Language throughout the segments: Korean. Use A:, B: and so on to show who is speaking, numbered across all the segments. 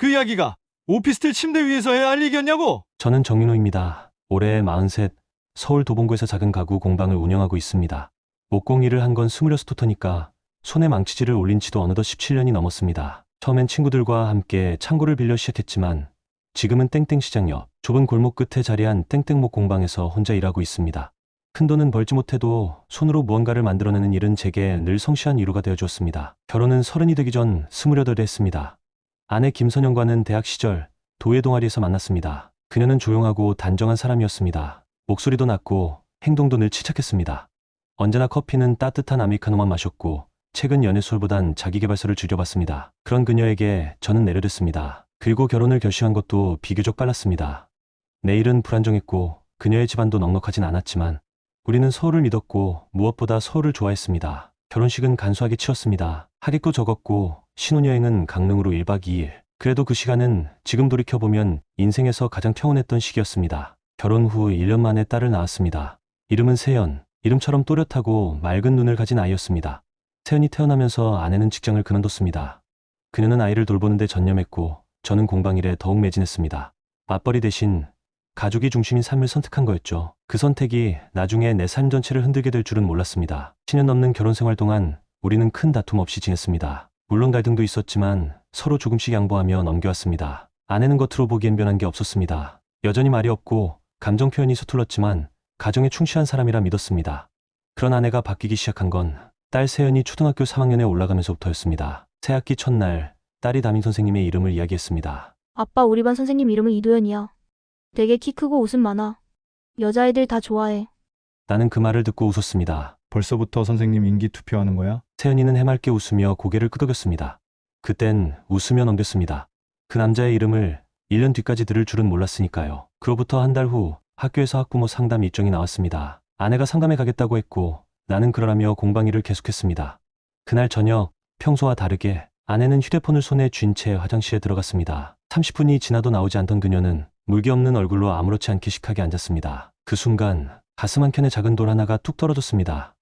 A: 그 이야기가 오피스텔 침대 위에서 해야 할 얘기였냐고?
B: 저는 정민호입니다. 올해 43, 서울 도봉구에서 작은 가구 공방을 운영하고 있습니다. 목공일을 한 건 26토터니까 손에 망치질을 올린 지도 어느덧 17년이 넘었습니다. 처음엔 친구들과 함께 창고를 빌려 시작했지만 지금은 땡땡 시장 옆 좁은 골목 끝에 자리한 땡땡목 공방에서 혼자 일하고 있습니다. 큰 돈은 벌지 못해도 손으로 무언가를 만들어내는 일은 제게 늘 성취한 이유가 되어주었습니다. 결혼은 서른이 되기 전 스물여덟에 했습니다. 아내 김선영과는 대학 시절 도예 동아리에서 만났습니다. 그녀는 조용하고 단정한 사람이었습니다. 목소리도 낮고 행동도 늘 치착했습니다. 언제나 커피는 따뜻한 아메리카노만 마셨고 최근 연애술보단 자기개발서를 줄여봤습니다. 그런 그녀에게 저는 내려댔습니다. 그리고 결혼을 결심한 것도 비교적 빨랐습니다. 내일은 불안정했고 그녀의 집안도 넉넉하진 않았지만 우리는 서울을 믿었고 무엇보다 서울을 좋아했습니다. 결혼식은 간소하게 치렀습니다. 하객도 적었고 신혼여행은 강릉으로 1박 2일. 그래도 그 시간은 지금 돌이켜보면 인생에서 가장 평온했던 시기였습니다. 결혼 후 1년 만에 딸을 낳았습니다. 이름은 세연. 이름처럼 또렷하고 맑은 눈을 가진 아이였습니다. 세연이 태어나면서 아내는 직장을 그만뒀습니다. 그녀는 아이를 돌보는데 전념했고 저는 공방일에 더욱 매진했습니다. 맞벌이 대신 가족이 중심인 삶을 선택한 거였죠. 그 선택이 나중에 내 삶 전체를 흔들게 될 줄은 몰랐습니다. 10년 넘는 결혼 생활 동안 우리는 큰 다툼 없이 지냈습니다. 물론 갈등도 있었지만 서로 조금씩 양보하며 넘겨왔습니다. 아내는 겉으로 보기엔 변한 게 없었습니다. 여전히 말이 없고 감정 표현이 서툴렀지만 가정에 충실한 사람이라 믿었습니다. 그런 아내가 바뀌기 시작한 건 딸 세연이 초등학교 3학년에 올라가면서부터였습니다. 새학기 첫날 딸이 담임 선생님의 이름을 이야기했습니다.
C: 아빠 우리 반 선생님 이름은 이도현이야. 되게 키 크고 웃음 많아. 여자애들 다 좋아해.
B: 나는 그 말을 듣고 웃었습니다.
A: 벌써부터 선생님 인기 투표하는 거야?
B: 세연이는 해맑게 웃으며 고개를 끄덕였습니다. 그땐 웃으며 넘겼습니다. 그 남자의 이름을 1년 뒤까지 들을 줄은 몰랐으니까요. 그로부터 한 달 후 학교에서 학부모 상담 일정이 나왔습니다. 아내가 상담에 가겠다고 했고 나는 그러라며 공방일을 계속했습니다. 그날 저녁 평소와 다르게 아내는 휴대폰을 손에 쥔 채 화장실에 들어갔습니다. 30분이 지나도 나오지 않던 그녀는 물기 없는 얼굴로 아무렇지 않게 식하게 앉았습니다. 그 순간 가슴 한켠에 작은 돌 하나가 툭 떨어졌습니다.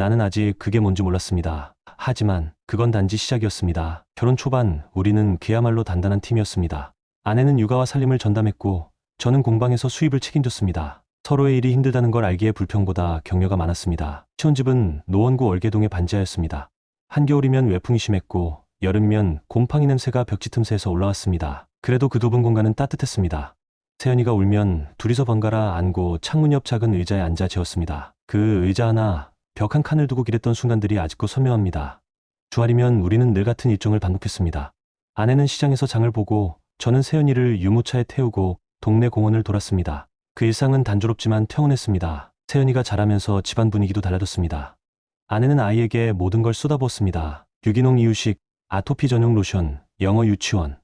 B: 나는 아직 그게 뭔지 몰랐습니다. 하지만 그건 단지 시작이었습니다. 결혼 초반 우리는 그야말로 단단한 팀이었습니다. 아내는 육아와 살림을 전담했고 저는 공방에서 수입을 책임졌습니다. 서로의 일이 힘들다는 걸 알기에 불평보다 격려가 많았습니다. 시혼집은 노원구 월계동의 반지하였습니다. 한겨울이면 외풍이 심했고 여름이면 곰팡이 냄새가 벽지 틈새에서 올라왔습니다. 그래도 그 좁은 공간은 따뜻했습니다. 세연이가 울면 둘이서 번갈아 안고 창문 옆 작은 의자에 앉아 재웠습니다. 그 의자 하나 벽 한 칸을 두고 기랬던 순간들이 아직도 선명합니다. 주말이면 우리는 늘 같은 일정을 반복했습니다. 아내는 시장에서 장을 보고 저는 세연이를 유모차에 태우고 동네 공원을 돌았습니다. 그 일상은 단조롭지만 평온했습니다. 세연이가 자라면서 집안 분위기도 달라졌습니다. 아내는 아이에게 모든 걸 쏟아부었습니다. 유기농 이유식, 아토피 전용 로션, 영어 유치원.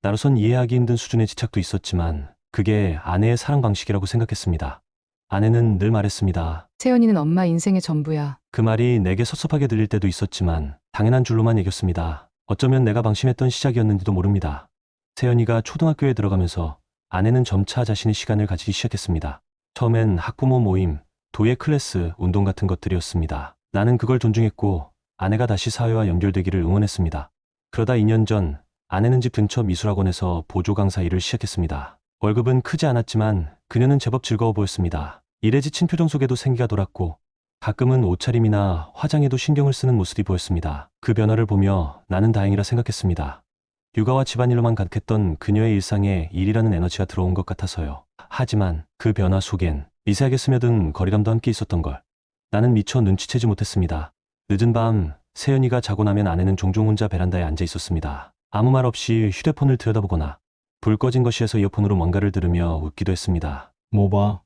B: 나로선 이해하기 힘든 수준의 집착도 있었지만 그게 아내의 사랑 방식이라고 생각했습니다. 아내는 늘 말했습니다.
D: 세연이는 엄마 인생의 전부야.
B: 그 말이 내게 섭섭하게 들릴 때도 있었지만 당연한 줄로만 여겼습니다. 어쩌면 내가 방심했던 시작이었는지도 모릅니다. 세연이가 초등학교에 들어가면서 아내는 점차 자신의 시간을 가지기 시작했습니다. 처음엔 학부모 모임, 도예 클래스, 운동 같은 것들이었습니다. 나는 그걸 존중했고 아내가 다시 사회와 연결되기를 응원했습니다. 그러다 2년 전 아내는 집 근처 미술학원에서 보조 강사 일을 시작했습니다. 월급은 크지 않았지만 그녀는 제법 즐거워 보였습니다. 일에 지친 표정 속에도 생기가 돌았고 가끔은 옷차림이나 화장에도 신경을 쓰는 모습이 보였습니다. 그 변화를 보며 나는 다행이라 생각했습니다. 육아와 집안일로만 가득했던 그녀의 일상에 일이라는 에너지가 들어온 것 같아서요. 하지만 그 변화 속엔 미세하게 스며든 거리감도 함께 있었던 걸. 나는 미처 눈치채지 못했습니다. 늦은 밤 세연이가 자고 나면 아내는 종종 혼자 베란다에 앉아 있었습니다. 아무 말 없이 휴대폰을 들여다보거나 불 꺼진 것이어서 이어폰으로 뭔가를 들으며 웃기도 했습니다.
A: 뭐 봐?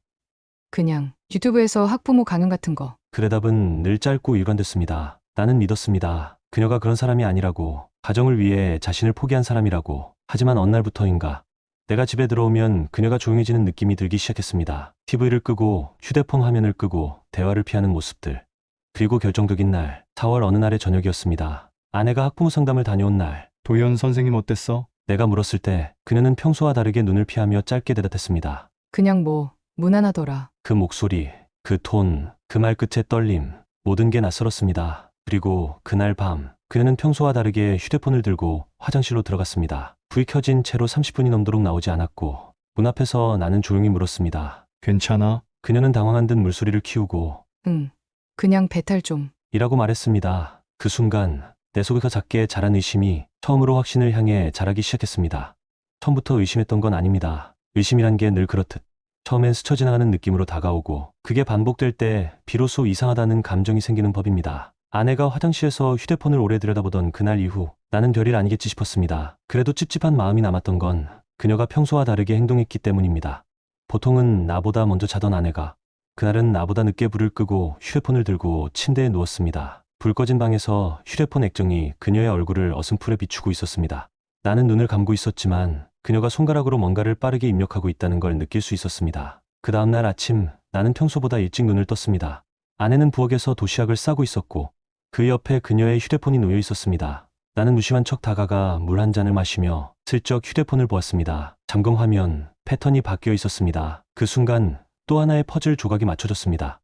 D: 그냥 유튜브에서 학부모 강연 같은 거.
B: 그 대답은 늘 짧고 일관됐습니다. 나는 믿었습니다. 그녀가 그런 사람이 아니라고, 가정을 위해 자신을 포기한 사람이라고. 하지만 어느 날부터인가 내가 집에 들어오면 그녀가 조용해지는 느낌이 들기 시작했습니다. TV를 끄고 휴대폰 화면을 끄고 대화를 피하는 모습들. 그리고 결정적인 날, 4월 어느 날의 저녁이었습니다. 아내가 학부모 상담을 다녀온 날,
A: 도현 선생님 어땠어?
B: 내가 물었을 때 그녀는 평소와 다르게 눈을 피하며 짧게 대답했습니다.
D: 그냥 뭐 무난하더라.
B: 그 목소리, 그 톤, 그 말 끝의 떨림, 모든 게 낯설었습니다. 그리고 그날 밤, 그녀는 평소와 다르게 휴대폰을 들고 화장실로 들어갔습니다. 불이 켜진 채로 30분이 넘도록 나오지 않았고 문 앞에서 나는 조용히 물었습니다.
A: 괜찮아?
B: 그녀는 당황한 듯 물소리를 키우고
D: 응. 그냥 배탈 좀.
B: 이라고 말했습니다. 그 순간 내 속에서 작게 자란 의심이 처음으로 확신을 향해 자라기 시작했습니다. 처음부터 의심했던 건 아닙니다. 의심이란 게 늘 그렇듯 처음엔 스쳐 지나가는 느낌으로 다가오고 그게 반복될 때 비로소 이상하다는 감정이 생기는 법입니다. 아내가 화장실에서 휴대폰을 오래 들여다보던 그날 이후 나는 별일 아니겠지 싶었습니다. 그래도 찝찝한 마음이 남았던 건 그녀가 평소와 다르게 행동했기 때문입니다. 보통은 나보다 먼저 자던 아내가 그날은 나보다 늦게 불을 끄고 휴대폰을 들고 침대에 누웠습니다. 불 꺼진 방에서 휴대폰 액정이 그녀의 얼굴을 어슴푸레 비추고 있었습니다. 나는 눈을 감고 있었지만 그녀가 손가락으로 뭔가를 빠르게 입력하고 있다는 걸 느낄 수 있었습니다. 그 다음날 아침 나는 평소보다 일찍 눈을 떴습니다. 아내는 부엌에서 도시락을 싸고 있었고 그 옆에 그녀의 휴대폰이 놓여 있었습니다. 나는 무심한 척 다가가 물 한 잔을 마시며 슬쩍 휴대폰을 보았습니다. 잠금 화면, 패턴이 바뀌어 있었습니다. 그 순간 또 하나의 퍼즐 조각이 맞춰졌습니다.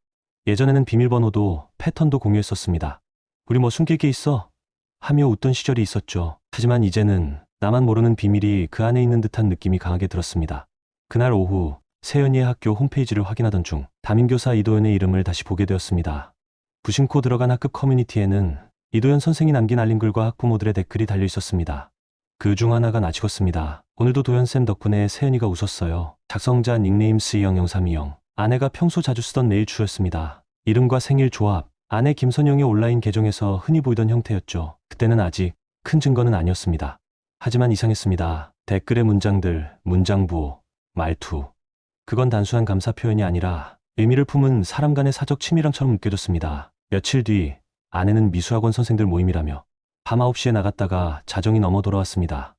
B: 예전에는 비밀번호도 패턴도 공유했었습니다. 우리 뭐 숨길 게 있어? 하며 웃던 시절이 있었죠. 하지만 이제는 나만 모르는 비밀이 그 안에 있는 듯한 느낌이 강하게 들었습니다. 그날 오후 세연이의 학교 홈페이지를 확인하던 중 담임교사 이도현의 이름을 다시 보게 되었습니다. 부심코 들어간 학급 커뮤니티에는 이도현 선생이 남긴 알림글과 학부모들의 댓글이 달려 있었습니다. 그 중 하나가 나 찍었습니다. 오늘도 도현쌤 덕분에 세연이가 웃었어요. 작성자 닉네임 스이영0320. 아내가 평소 자주 쓰던 메일 주였습니다. 이름과 생일 조합. 아내 김선영의 온라인 계정에서 흔히 보이던 형태였죠. 그때는 아직 큰 증거는 아니었습니다. 하지만 이상했습니다. 댓글의 문장들, 문장부, 말투. 그건 단순한 감사 표현이 아니라 의미를 품은 사람 간의 사적 친밀함처럼 느껴졌습니다. 며칠 뒤 아내는 미수학원 선생들 모임이라며 밤 9시에 나갔다가 자정이 넘어 돌아왔습니다.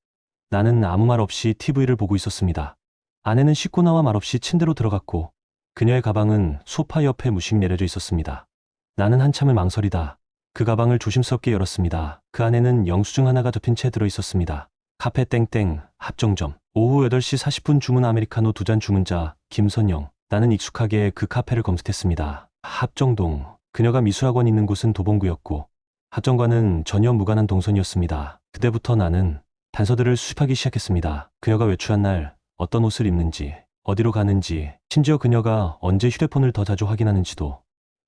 B: 나는 아무 말 없이 TV를 보고 있었습니다. 아내는 씻고 나와 말없이 침대로 들어갔고 그녀의 가방은 소파 옆에 무심 내려져 있었습니다. 나는 한참을 망설이다 그 가방을 조심스럽게 열었습니다. 그 안에는 영수증 하나가 접힌 채 들어 있었습니다. 카페 땡땡 합정점 오후 8시 40분 주문 아메리카노 두 잔 주문자 김선영 나는 익숙하게 그 카페를 검색했습니다. 합정동 그녀가 미술학원 있는 곳은 도봉구였고 합정과는 전혀 무관한 동선이었습니다. 그때부터 나는 단서들을 수집하기 시작했습니다. 그녀가 외출한 날 어떤 옷을 입는지 어디로 가는지 심지어 그녀가 언제 휴대폰을 더 자주 확인하는지도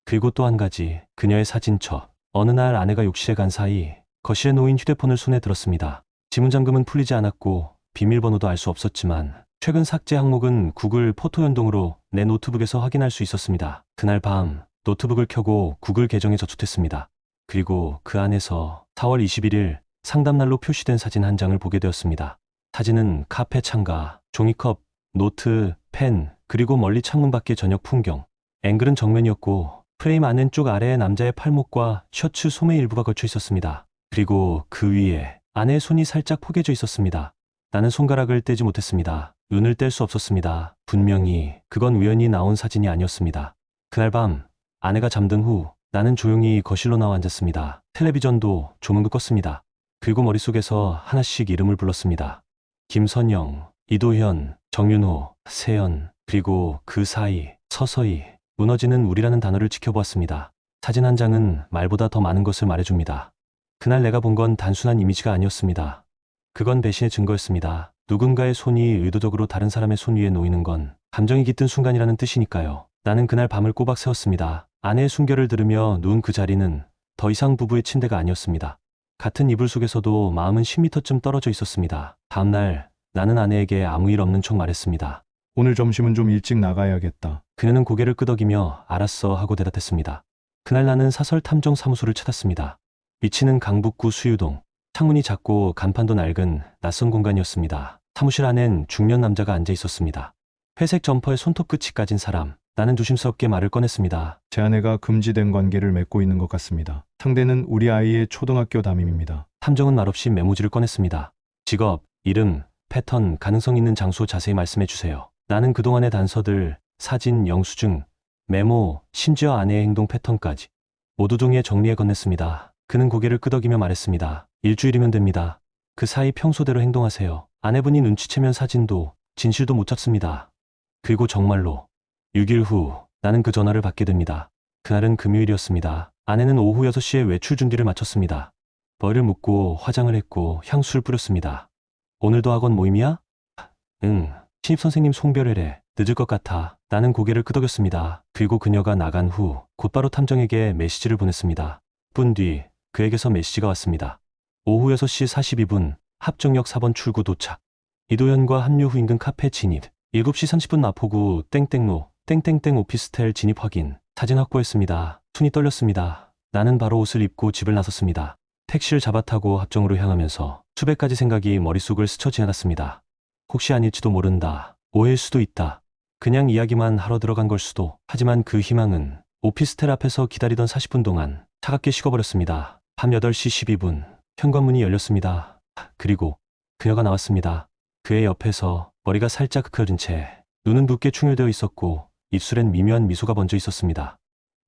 B: 그리고 또 한 가지 그녀의 사진첩 어느 날 아내가 욕실에 간 사이 거실에 놓인 휴대폰을 손에 들었습니다. 지문 잠금은 풀리지 않았고 비밀번호도 알 수 없었지만 최근 삭제 항목은 구글 포토 연동으로 내 노트북에서 확인할 수 있었습니다. 그날 밤 노트북을 켜고 구글 계정에 저축했습니다. 그리고 그 안에서 4월 21일 상담날로 표시된 사진 한 장을 보게 되었습니다. 사진은 카페 창가, 종이컵, 노트, 펜, 그리고 멀리 창문 밖의 저녁 풍경. 앵글은 정면이었고 프레임 안왼쪽 아래에 남자의 팔목과 셔츠 소매 일부가 걸쳐 있었습니다. 그리고 그 위에 아내의 손이 살짝 포개져 있었습니다. 나는 손가락을 떼지 못했습니다. 눈을 뗄 수 없었습니다. 분명히 그건 우연히 나온 사진이 아니었습니다. 그날 밤 아내가 잠든 후 나는 조용히 거실로 나와 앉았습니다. 텔레비전도 조명도 껐습니다. 그리고 머릿속에서 하나씩 이름을 불렀습니다. 김선영, 이도현, 정윤호, 세연, 그리고 그 사이 서서히 무너지는 우리라는 단어를 지켜보았습니다. 사진 한 장은 말보다 더 많은 것을 말해줍니다. 그날 내가 본 건 단순한 이미지가 아니었습니다. 그건 배신의 증거였습니다. 누군가의 손이 의도적으로 다른 사람의 손 위에 놓이는 건 감정이 깃든 순간이라는 뜻이니까요. 나는 그날 밤을 꼬박 세웠습니다. 아내의 순결을 들으며 누운 그 자리는 더 이상 부부의 침대가 아니었습니다. 같은 이불 속에서도 마음은 10m쯤 떨어져 있었습니다. 다음날 나는 아내에게 아무 일 없는 척 말했습니다.
A: 오늘 점심은 좀 일찍 나가야겠다.
B: 그녀는 고개를 끄덕이며 알았어 하고 대답했습니다. 그날 나는 사설 탐정 사무소를 찾았습니다. 위치는 강북구 수유동. 창문이 작고 간판도 낡은 낯선 공간이었습니다. 사무실 안엔 중년 남자가 앉아 있었습니다. 회색 점퍼에 손톱 끝이 까진 사람. 나는 조심스럽게 말을 꺼냈습니다.
A: 제 아내가 금지된 관계를 맺고 있는 것 같습니다. 상대는 우리 아이의 초등학교 담임입니다.
B: 탐정은 말없이 메모지를 꺼냈습니다. 직업, 이름, 패턴, 가능성 있는 장소 자세히 말씀해 주세요. 나는 그동안의 단서들, 사진, 영수증, 메모, 심지어 아내의 행동 패턴까지 모두 종이에 정리해 건넸습니다. 그는 고개를 끄덕이며 말했습니다. 일주일이면 됩니다. 그 사이 평소대로 행동하세요. 아내분이 눈치채면 사진도 진실도 못 찾습니다. 그리고 정말로 6일 후 나는 그 전화를 받게 됩니다. 그날은 금요일이었습니다. 아내는 오후 6시에 외출 준비를 마쳤습니다. 머리를 묶고 화장을 했고 향수를 뿌렸습니다. 오늘도 학원 모임이야? 응. 신입선생님 송별회래. 늦을 것 같아. 나는 고개를 끄덕였습니다. 그리고 그녀가 나간 후 곧바로 탐정에게 메시지를 보냈습니다. 분뒤 그에게서 메시지가 왔습니다. 오후 6시 42분 합정역 4번 출구 도착. 이도현과 합류 후 인근 카페 진입. 7시 30분 마포구 땡땡로 땡땡땡 오피스텔 진입 확인. 사진 확보했습니다. 손이 떨렸습니다. 나는 바로 옷을 입고 집을 나섰습니다. 택시를 잡아타고 합정으로 향하면서 수백 가지 생각이 머릿속을 스쳐 지나갔습니다. 혹시 아닐지도 모른다. 오해일 수도 있다. 그냥 이야기만 하러 들어간 걸 수도. 하지만 그 희망은 오피스텔 앞에서 기다리던 40분 동안 차갑게 식어버렸습니다. 밤 8시 12분 현관문이 열렸습니다. 그리고 그녀가 나왔습니다. 그의 옆에서 머리가 살짝 흑혀진 채 눈은 붓게 충혈되어 있었고 입술엔 미묘한 미소가 번져 있었습니다.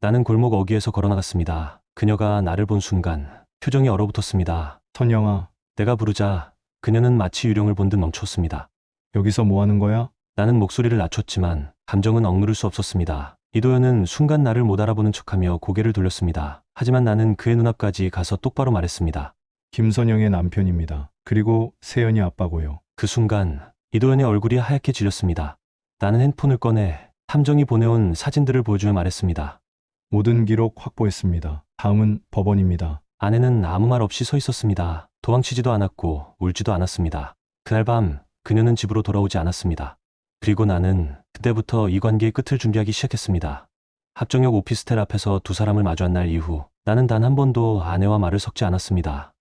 B: 나는 골목 어귀에서 걸어나갔습니다. 그녀가 나를 본 순간 표정이 얼어붙었습니다.
A: 선영아,
B: 내가 부르자 그녀는 마치 유령을 본 듯 멈췄습니다.
A: 여기서 뭐 하는 거야?
B: 나는 목소리를 낮췄지만 감정은 억누를 수 없었습니다. 이도현은 순간 나를 못 알아보는 척하며 고개를 돌렸습니다. 하지만 나는 그의 눈앞까지 가서 똑바로 말했습니다.
A: 김선영의 남편입니다. 그리고 세연이 아빠고요.
B: 그 순간 이도현의 얼굴이 하얗게 질렸습니다. 나는 핸폰을 꺼내 탐정이 보내온 사진들을 보여주며 말했습니다.
A: 모든 기록 확보했습니다. 다음은 법원입니다.
B: 아내는 아무 말 없이 서 있었습니다. 도망치지도 않았고 울지도 않았습니다. 그날 밤 그녀는 집으로 돌아오지 않았습니다. 그리고 나는 그때부터 이 관계의 끝을 준비하기 시작했습니다. 합정역 오피스텔 앞에서 두 사람을 마주한 날 이후 나는 단 한 번도 아내와 말을 섞지 않았습니다.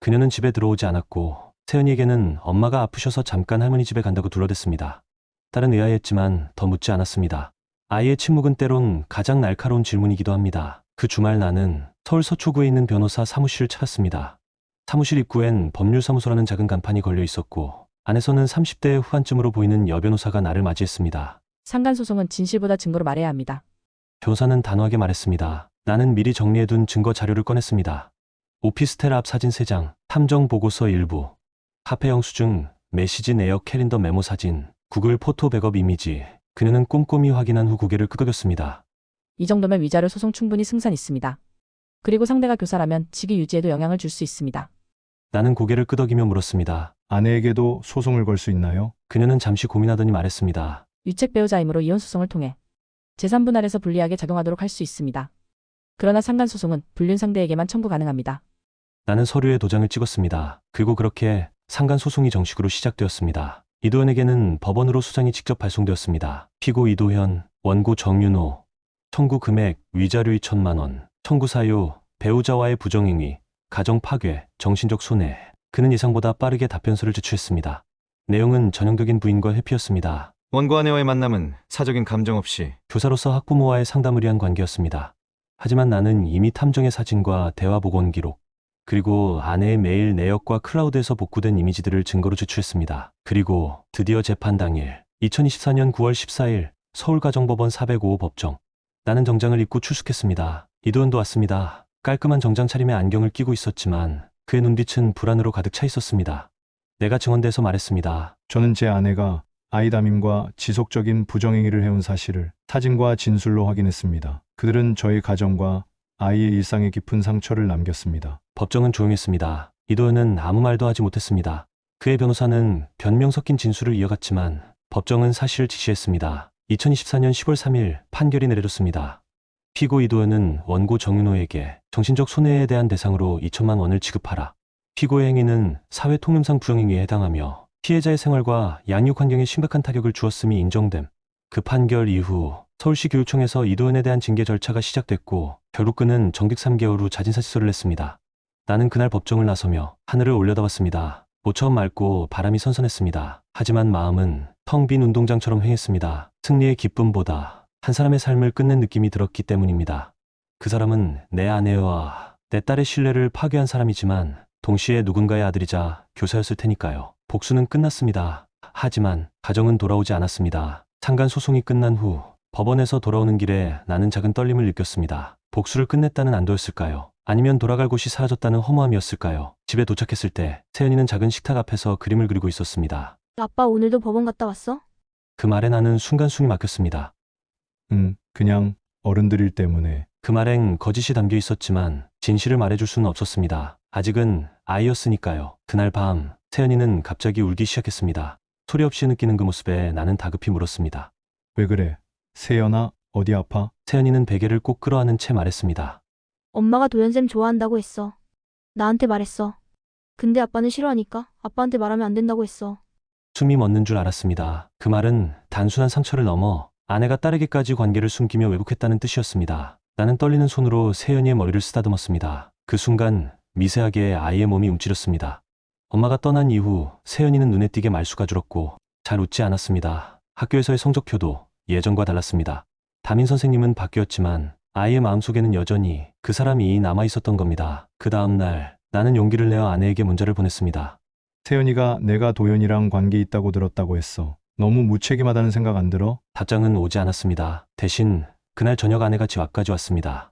B: 그녀는 집에 들어오지 않았고 세연이에게는 엄마가 아프셔서 잠깐 할머니 집에 간다고 둘러댔습니다. 딸은 의아했지만 더 묻지 않았습니다. 아이의 침묵은 때론 가장 날카로운 질문이기도 합니다. 그 주말 나는 서울 서초구에 있는 변호사 사무실을 찾았습니다. 사무실 입구엔 법률사무소라는 작은 간판이 걸려 있었고 안에서는 30대 후반쯤으로 보이는 여변호사가 나를 맞이했습니다.
E: 상간소송은 진실보다 증거로 말해야 합니다.
B: 변호사는 단호하게 말했습니다. 나는 미리 정리해둔 증거 자료를 꺼냈습니다. 오피스텔 앞 사진 3장, 탐정 보고서 일부, 카페 영수증, 메시지 내역 캘린더 메모 사진, 구글 포토 백업 이미지. 그녀는 꼼꼼히 확인한 후 고개를 끄덕였습니다.
E: 이 정도면 위자료 소송 충분히 승산 있습니다. 그리고 상대가 교사라면 직위 유지에도 영향을 줄 수 있습니다.
B: 나는 고개를 끄덕이며 물었습니다.
A: 아내에게도 소송을 걸 수 있나요?
B: 그녀는 잠시 고민하더니 말했습니다.
E: 유책 배우자이므로 이혼 소송을 통해 재산 분할에서 불리하게 작용하도록 할 수 있습니다. 그러나 상간 소송은 불륜 상대에게만 청구 가능합니다.
B: 나는 서류에 도장을 찍었습니다. 그리고 그렇게 상간 소송이 정식으로 시작되었습니다. 이도현에게는 법원으로 소장이 직접 발송되었습니다. 피고 이도현, 원고 정윤호, 청구 금액 위자료 2천만 원, 청구 사유 배우자와의 부정행위, 가정 파괴, 정신적 손해. 그는 예상보다 빠르게 답변서를 제출했습니다. 내용은 전형적인 부인과 회피였습니다.
F: 원고 아내와의 만남은 사적인 감정 없이
B: 교사로서 학부모와의 상담을 위한 관계였습니다. 하지만 나는 이미 탐정의 사진과 대화 복원 기록, 그리고 아내의 메일 내역과 클라우드에서 복구된 이미지들을 증거로 제출했습니다. 그리고 드디어 재판 당일 2024년 9월 14일 서울가정법원 405 법정 나는 정장을 입고 출석했습니다. 이도현도 왔습니다. 깔끔한 정장 차림에 안경을 끼고 있었지만 그의 눈빛은 불안으로 가득 차 있었습니다. 내가 증언대에서 말했습니다.
A: 저는 제 아내가 아이 담임과 지속적인 부정행위를 해온 사실을 사진과 진술로 확인했습니다. 그들은 저희 가정과 아이의 일상에 깊은 상처를 남겼습니다.
B: 법정은 조용했습니다. 이도현은 아무 말도 하지 못했습니다. 그의 변호사는 변명 섞인 진술을 이어갔지만 법정은 사실을 지시했습니다. 2024년 10월 3일 판결이 내려졌습니다. 피고 이도현은 원고 정윤호에게 정신적 손해에 대한 대상으로 2천만 원을 지급하라. 피고의 행위는 사회 통념상 부정행위에 해당하며 피해자의 생활과 양육 환경에 심각한 타격을 주었음이 인정됨. 그 판결 이후 서울시 교육청에서 이도현에 대한 징계 절차가 시작됐고 결국 그는 정직 3개월 후 자진사직서를 냈습니다. 나는 그날 법정을 나서며 하늘을 올려다봤습니다. 모처럼 맑고 바람이 선선했습니다. 하지만 마음은 텅 빈 운동장처럼 횡했습니다. 승리의 기쁨보다 한 사람의 삶을 끝낸 느낌이 들었기 때문입니다. 그 사람은 내 아내와 내 딸의 신뢰를 파괴한 사람이지만 동시에 누군가의 아들이자 교사였을 테니까요. 복수는 끝났습니다. 하지만 가정은 돌아오지 않았습니다. 상간 소송이 끝난 후 법원에서 돌아오는 길에 나는 작은 떨림을 느꼈습니다. 복수를 끝냈다는 안도였을까요? 아니면 돌아갈 곳이 사라졌다는 허무함이었을까요? 집에 도착했을 때 세연이는 작은 식탁 앞에서 그림을 그리고 있었습니다.
C: 아빠 오늘도 법원 갔다 왔어?
B: 그 말에 나는 순간 숨이 막혔습니다.
A: 응, 그냥 어른들 일 때문에
B: 그 말엔 거짓이 담겨 있었지만 진실을 말해줄 수는 없었습니다. 아직은 아이였으니까요. 그날 밤 세연이는 갑자기 울기 시작했습니다. 소리 없이 느끼는 그 모습에 나는 다급히 물었습니다.
A: 왜 그래? 세연아, 어디 아파?
B: 세연이는 베개를 꼭 끌어안은 채 말했습니다.
C: 엄마가 도연쌤 좋아한다고 했어. 나한테 말했어. 근데 아빠는 싫어하니까 아빠한테 말하면 안 된다고 했어.
B: 숨이 멎는 줄 알았습니다. 그 말은 단순한 상처를 넘어 아내가 딸에게까지 관계를 숨기며 왜곡했다는 뜻이었습니다. 나는 떨리는 손으로 세연이의 머리를 쓰다듬었습니다. 그 순간 미세하게 아이의 몸이 움츠렸습니다. 엄마가 떠난 이후 세연이는 눈에 띄게 말수가 줄었고 잘 웃지 않았습니다. 학교에서의 성적표도 예전과 달랐습니다. 담임 선생님은 바뀌었지만 아이의 마음속에는 여전히 그 사람이 남아 있었던 겁니다. 그 다음 날 나는 용기를 내어 아내에게 문자를 보냈습니다.
A: 세연이가 내가 도연이랑 관계 있다고 들었다고 했어. 너무 무책임하다는 생각 안 들어?
B: 답장은 오지 않았습니다. 대신 그날 저녁 아내가 집 앞까지 왔습니다.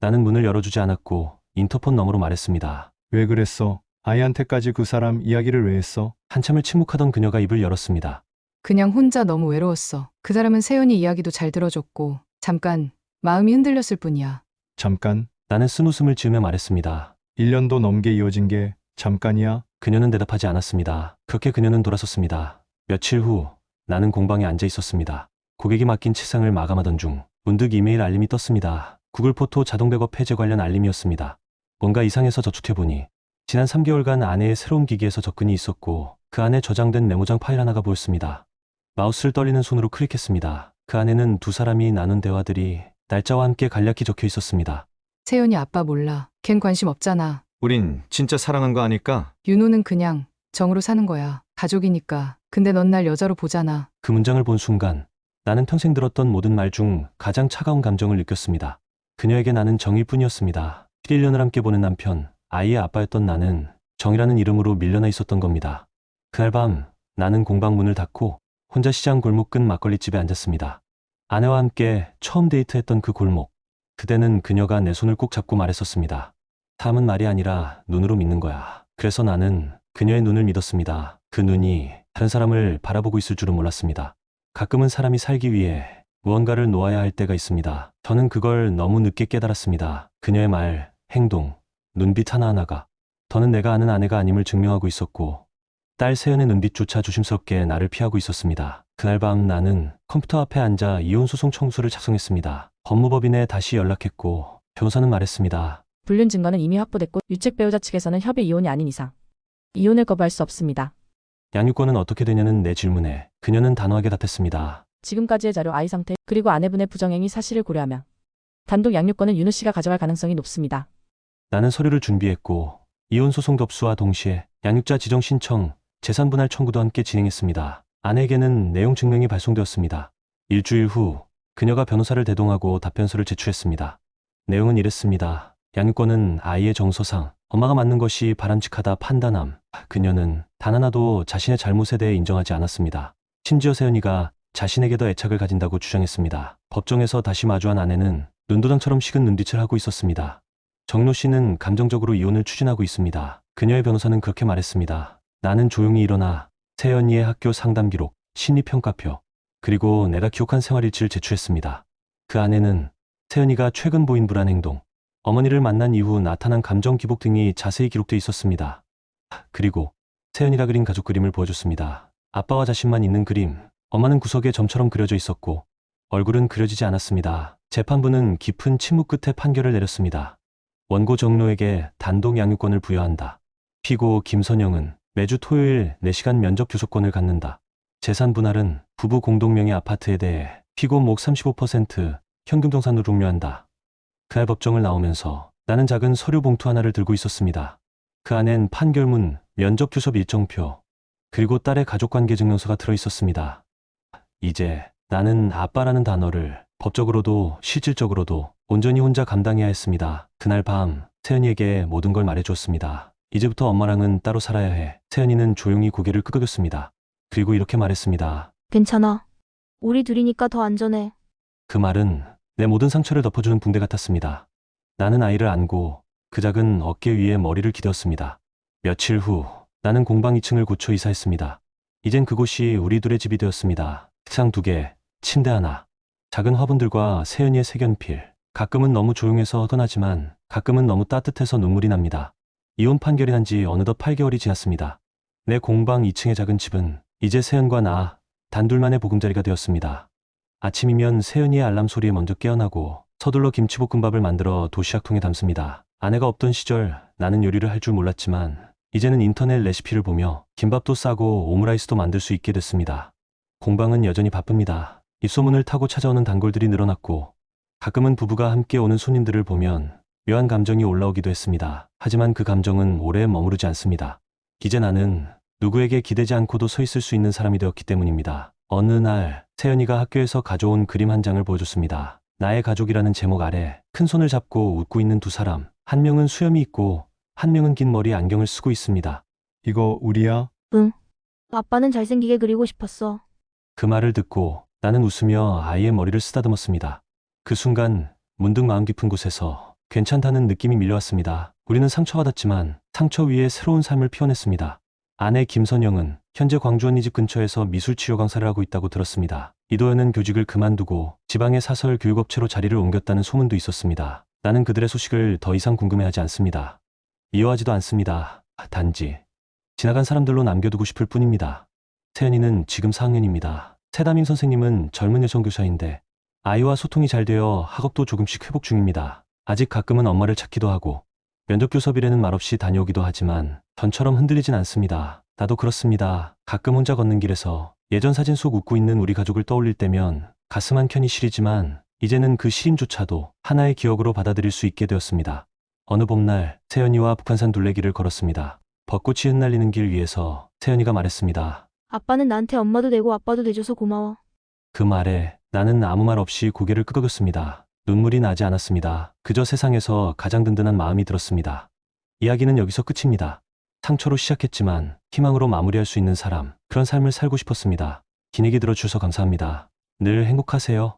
B: 나는 문을 열어주지 않았고 인터폰 너머로 말했습니다.
A: 왜 그랬어? 아이한테까지 그 사람 이야기를 왜 했어?
B: 한참을 침묵하던 그녀가 입을 열었습니다.
D: 그냥 혼자 너무 외로웠어. 그 사람은 세연이 이야기도 잘 들어줬고 잠깐 마음이 흔들렸을 뿐이야.
A: 잠깐.
B: 나는 쓴 웃음을 지으며 말했습니다.
A: 1년도 넘게 이어진 게 잠깐이야?
B: 그녀는 대답하지 않았습니다. 그렇게 그녀는 돌아섰습니다. 며칠 후 나는 공방에 앉아 있었습니다. 고객이 맡긴 책상을 마감하던 중 문득 이메일 알림이 떴습니다. 구글 포토 자동 백업 해제 관련 알림이었습니다. 뭔가 이상해서 저축해보니 지난 3개월간 아내의 새로운 기기에서 접근이 있었고 그 안에 저장된 메모장 파일 하나가 보였습니다. 마우스를 떨리는 손으로 클릭했습니다. 그 안에는 두 사람이 나눈 대화들이 날짜와 함께 간략히 적혀 있었습니다.
D: 세연이 아빠 몰라. 걘 관심 없잖아.
F: 우린 진짜 사랑한 거 아닐까?
D: 윤호는 그냥 정으로 사는 거야. 가족이니까. 근데 넌 날 여자로 보잖아.
B: 그 문장을 본 순간 나는 평생 들었던 모든 말 중 가장 차가운 감정을 느꼈습니다. 그녀에게 나는 정일 뿐이었습니다. 11년을 함께 보낸 남편, 아이의 아빠였던 나는 정이라는 이름으로 밀려나 있었던 겁니다. 그날 밤 나는 공방 문을 닫고 혼자 시장 골목 끝 막걸리집에 앉았습니다. 아내와 함께 처음 데이트했던 그 골목. 그대는 그녀가 내 손을 꼭 잡고 말했었습니다. 삶은 말이 아니라 눈으로 믿는 거야. 그래서 나는 그녀의 눈을 믿었습니다. 그 눈이 다른 사람을 바라보고 있을 줄은 몰랐습니다. 가끔은 사람이 살기 위해 무언가를 놓아야 할 때가 있습니다. 저는 그걸 너무 늦게 깨달았습니다. 그녀의 말, 행동, 눈빛 하나하나가 더는 내가 아는 아내가 아님을 증명하고 있었고 딸 세연의 눈빛조차 조심스럽게 나를 피하고 있었습니다. 그날 밤 나는 컴퓨터 앞에 앉아 이혼소송 청수를 작성했습니다. 법무법인에 다시 연락했고 변호사는 말했습니다.
E: 불륜 증거는 이미 확보됐고 유책 배우자 측에서는 협의 이혼이 아닌 이상 이혼을 거부할 수 없습니다.
B: 양육권은 어떻게 되냐는 내 질문에 그녀는 단호하게 답했습니다.
E: 지금까지의 자료 아이 상태 그리고 아내분의 부정행위 사실을 고려하면 단독 양육권은 윤우 씨가 가져갈 가능성이 높습니다.
B: 나는 서류를 준비했고 이혼 소송 접수와 동시에 양육자 지정 신청, 재산 분할 청구도 함께 진행했습니다. 아내에게는 내용 증명이 발송되었습니다. 일주일 후 그녀가 변호사를 대동하고 답변서를 제출했습니다. 내용은 이랬습니다. 양육권은 아이의 정서상 엄마가 맞는 것이 바람직하다 판단함. 그녀는 단 하나도 자신의 잘못에 대해 인정하지 않았습니다. 심지어 세연이가 자신에게 더 애착을 가진다고 주장했습니다. 법정에서 다시 마주한 아내는 눈도장처럼 식은 눈빛을 하고 있었습니다. 정로 씨는 감정적으로 이혼을 추진하고 있습니다. 그녀의 변호사는 그렇게 말했습니다. 나는 조용히 일어나 세연이의 학교 상담 기록, 심리 평가표, 그리고 내가 기록한 생활일지를 제출했습니다. 그 안에는 세연이가 최근 보인 불안 행동, 어머니를 만난 이후 나타난 감정 기복 등이 자세히 기록돼 있었습니다. 그리고 세연이가 그린 가족 그림을 보여줬습니다. 아빠와 자신만 있는 그림, 엄마는 구석에 점처럼 그려져 있었고 얼굴은 그려지지 않았습니다. 재판부는 깊은 침묵 끝에 판결을 내렸습니다. 원고 정로에게 단독 양육권을 부여한다. 피고 김선영은 매주 토요일 4시간 면접 교섭권을 갖는다. 재산 분할은 부부 공동명의 아파트에 대해 피고 목 35% 현금 동산으로 종료한다. 그날 법정을 나오면서 나는 작은 서류 봉투 하나를 들고 있었습니다. 그 안엔 판결문, 면접 교섭 일정표, 그리고 딸의 가족관계 증명서가 들어 있었습니다. 이제 나는 아빠라는 단어를 법적으로도 실질적으로도 온전히 혼자 감당해야 했습니다. 그날 밤 세연이에게 모든 걸 말해주었습니다. 이제부터 엄마랑은 따로 살아야 해. 세연이는 조용히 고개를 끄덕였습니다. 그리고 이렇게 말했습니다.
C: 괜찮아. 우리 둘이니까 더 안전해.
B: 그 말은 내 모든 상처를 덮어주는 붕대 같았습니다. 나는 아이를 안고 그 작은 어깨 위에 머리를 기대었습니다. 며칠 후 나는 공방 2층을 고쳐 이사했습니다. 이젠 그곳이 우리 둘의 집이 되었습니다. 책상 두 개, 침대 하나, 작은 화분들과 세연이의 색연필. 가끔은 너무 조용해서 허전하지만 가끔은 너무 따뜻해서 눈물이 납니다. 이혼 판결이 난 지 어느덧 8개월이 지났습니다. 내 공방 2층의 작은 집은 이제 세연과 나 단둘만의 보금자리가 되었습니다. 아침이면 세연이의 알람 소리에 먼저 깨어나고 서둘러 김치볶음밥을 만들어 도시락통에 담습니다. 아내가 없던 시절 나는 요리를 할 줄 몰랐지만 이제는 인터넷 레시피를 보며 김밥도 싸고 오므라이스도 만들 수 있게 됐습니다. 공방은 여전히 바쁩니다. 입소문을 타고 찾아오는 단골들이 늘어났고 가끔은 부부가 함께 오는 손님들을 보면 묘한 감정이 올라오기도 했습니다. 하지만 그 감정은 오래 머무르지 않습니다. 이제 나는 누구에게 기대지 않고도 서 있을 수 있는 사람이 되었기 때문입니다. 어느 날 세연이가 학교에서 가져온 그림 한 장을 보여줬습니다. 나의 가족이라는 제목 아래 큰 손을 잡고 웃고 있는 두 사람. 한 명은 수염이 있고 한 명은 긴 머리에 안경을 쓰고 있습니다.
A: 이거 우리야?
C: 아빠는 잘생기게 그리고 싶었어.
B: 그 말을 듣고 나는 웃으며 아이의 머리를 쓰다듬었습니다. 그 순간 문득 마음 깊은 곳에서 괜찮다는 느낌이 밀려왔습니다. 우리는 상처받았지만 상처 위에 새로운 삶을 피워냈습니다. 아내 김선영은 현재 광주 언니 집 근처에서 미술 치료 강사를 하고 있다고 들었습니다. 이도현은 교직을 그만두고 지방의 사설 교육업체로 자리를 옮겼다는 소문도 있었습니다. 나는 그들의 소식을 더 이상 궁금해하지 않습니다. 이어하지도 않습니다. 단지 지나간 사람들로 남겨두고 싶을 뿐입니다. 세연이는 지금 4학년입니다. 세다민 선생님은 젊은 여성 교사인데 아이와 소통이 잘 되어 학업도 조금씩 회복 중입니다. 아직 가끔은 엄마를 찾기도 하고 면접 교섭일에는 말없이 다녀오기도 하지만 전처럼 흔들리진 않습니다. 나도 그렇습니다. 가끔 혼자 걷는 길에서 예전 사진 속 웃고 있는 우리 가족을 떠올릴 때면 가슴 한 켠이 시리지만 이제는 그 시림조차도 하나의 기억으로 받아들일 수 있게 되었습니다. 어느 봄날 세연이와 북한산 둘레길을 걸었습니다. 벚꽃이 흩날리는 길 위에서 세연이가 말했습니다.
C: 아빠는 나한테 엄마도 되고 아빠도 돼줘서 고마워.
B: 그 말에 나는 아무 말 없이 고개를 끄덕였습니다. 눈물이 나지 않았습니다. 그저 세상에서 가장 든든한 마음이 들었습니다. 이야기는 여기서 끝입니다. 상처로 시작했지만 희망으로 마무리할 수 있는 사람, 그런 삶을 살고 싶었습니다. 긴 얘기 들어주셔서 감사합니다. 늘 행복하세요.